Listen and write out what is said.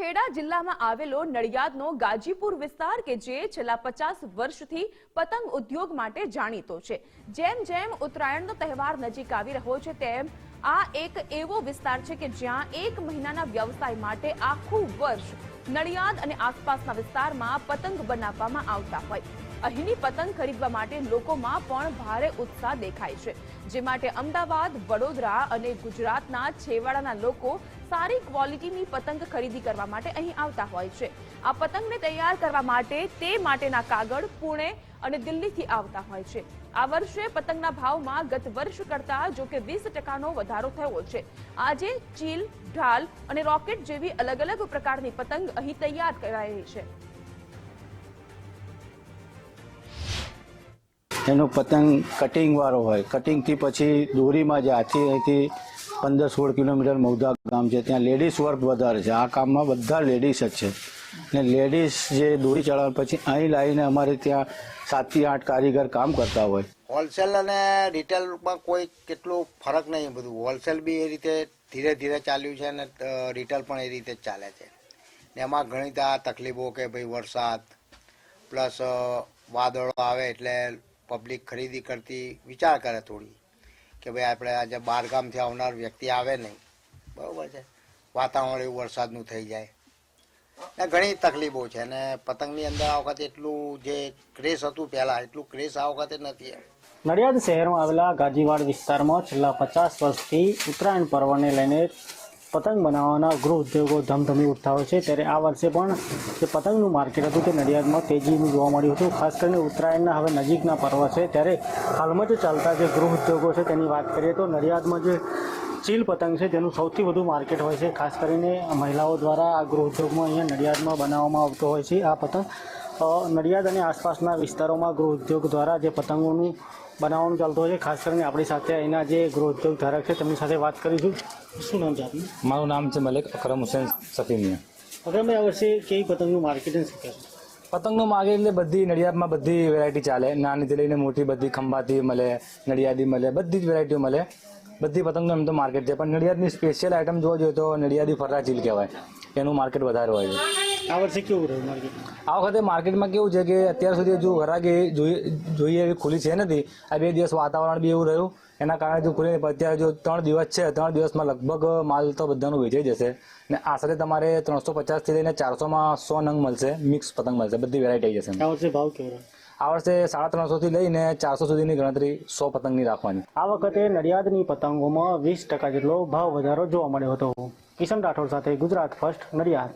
ખેડા જિલ્લામાં આવેલો નડિયાદનો ગાજીપુર વિસ્તાર કે જે છેલ્લા પચાસ વર્ષથી પતંગ ઉદ્યોગ માટે જાણીતો છે. જેમ જેમ ઉત્તરાયણનો તહેવાર નજીક આવી રહ્યો છે, તેમ આ એક એવો વિસ્તાર છે કે જ્યાં એક મહિનાના વ્યવસાય માટે આખું વર્ષ નડિયાદ અને આસપાસના વિસ્તારમાં પતંગ બનાવવામાં આવતા હોય. અહીંની પતંગ ખરીદવા માટે લોકોમાં પણ ભારે ઉત્સાહ દેખાય છે. જે માટે અમદાવાદ, વડોદરા અને ગુજરાતના છેવાડાના લોકો સારી ક્વોલિટીની પતંગ ખરીદી કરવા માટે અહીં આવતા હોય છે. આ પતંગને તૈયાર કરવા માટે તે માટેના કાગળ પુણે અને દિલ્હીથી આવતા હોય છે. આ વર્ષે પતંગના ભાવમાં ગત વર્ષ કરતા જો કે વીસ ટકાનો વધારો થયો છે. આજે ચીલ, ઢાલ અને રોકેટ જેવી અલગ અલગ પ્રકારની પતંગ અહીં તૈયાર કરાઈ છે. એનો પતંગ કટિંગ વાળો હોય. કટિંગથી પછી દોરીમાં જે હાથી અહીંથી પંદર સોળ કિલોમીટર મૌધા ગામ છે, ત્યાં લેડીઝ વર્ક વધારે છે. આ કામમાં બધા લેડીઝ જ છે. ને લેડીઝ જે દોરી ચડાવે પછી અહીં લાવીને અમારે ત્યાં સાતથી આઠ કારીગર કામ કરતા હોય. હોલસેલ અને રિટેલમાં કોઈ કેટલો ફરક નહીં બધું. હોલસેલ બી એ રીતે ધીરે ધીરે ચાલ્યું છે અને રિટેલ પણ એ રીતે ચાલે છે. ને એમાં ઘણી આ તકલીફો કે ભાઈ વરસાદ, પ્લસ વાદળો આવે એટલે પબ્લિક ખરીદી કરતી વિચાર કરે થોડી. કે ભાઈ આપણે આજે બહારગામથી આવનાર વ્યક્તિ આવે નહીં. બરાબર છે. વાતાવરણ એવું વરસાદનું થઈ જાય. ને ઘણી તકલીફો છે અને પતંગની અંદર આ વખતે એટલું જે ક્રેઝ હતું પહેલાં, એટલું ક્રેઝ આ વખતે નથી નડિયાદ શહેરમાં આવેલા ગાજીવાડ વિસ્તારમાં છેલ્લા પચાસ વર્ષથી ઉત્તરાયણ પર્વને લઈને પતંગ બનાવવાના ગૃહ ઉદ્યોગો ધમધમી ઉઠતા હોય છે. ત્યારે આ વર્ષે પણ જે પતંગનું માર્કેટ હતું તે નડિયાદમાં તેજીનું જોવા મળ્યું હતું. ખાસ કરીને ઉત્તરાયણના હવે નજીકના પર્વ છે. ત્યારે હાલમાં જે ચાલતા જે ગૃહ ઉદ્યોગો છે તેની વાત કરીએ તો નડિયાદમાં જે ચીલ પતંગ છે તેનું સૌથી વધુ માર્કેટ હોય છે. ખાસ કરીને મહિલાઓ દ્વારા આ ગૃહ ઉદ્યોગમાં અહીંયા નડિયાદમાં બનાવવામાં આવતો હોય છે આ પતંગ. નડિયાદ અને આસપાસના વિસ્તારોમાં ગૃહ ઉદ્યોગ દ્વારા જે પતંગોનું બનાવવાનું ચાલતું હોય છે ખાસ કરીને આપણી સાથે અહીંના જે ગૃહ ઉદ્યોગ ધારક છે તેમની સાથે વાત કરીશું. શું નામ છે આપનું? મારું નામ છે મલિક અકરમ હુસેન સફીમિયા. અગરભાઈ આ વર્ષે કેવી પતંગનું માર્કેટિંગ શીખ્યા પતંગનું માગે એટલે બધી નડિયાદમાં બધી વેરાયટી ચાલે. નાનીથી લઈને મોટી બધી ખંભાતી મળે નડિયાદી મળે બધી જ વેરાયટીઓ મળે. બધી પતંગનું એમ તો માર્કેટ છે. પણ નડિયાદની સ્પેશિયલ આઇટમ જોવા જોઈએ તો નડિયાદી ફરરા ચીલ કહેવાય. એનું માર્કેટ વધારે હોય છે. આ વર્ષે કેવું રહ્યું માર્કેટ આ વખતે માર્કેટમાં કેવું છે કે અત્યાર સુધી જો ઘરાકી જોઈએ જોઈએ એવી ખુલી છે નથી. આ બે દિવસ વાતાવરણ બી એવું રહ્યું. એના કારણે જો ખુલી અત્યારે જો ત્રણ દિવસ છે ત્રણ દિવસમાં લગભગ માલ તો બધાનું વેચાઈ જશે. ને આશરે તમારે ત્રણસો પચાસથી લઈને ચારસોમાં સો નંગ મળશે મિક્સ પતંગ મળશે. બધી વેરાયટી આવી જશે આ વર્ષે ભાવ કેવો આ વર્ષે સાડા ત્રણસોથી લઈને ચારસો સુધીની ગણતરી સો પતંગની રાખવાની. આ વખતે નડિયાદની પતંગોમાં વીસ ટકા જેટલો ભાવ વધારો જોવા મળ્યો હતો. કિશન રાઠોડ સાથે ગુજરાત ફર્સ્ટ નડિયાદ.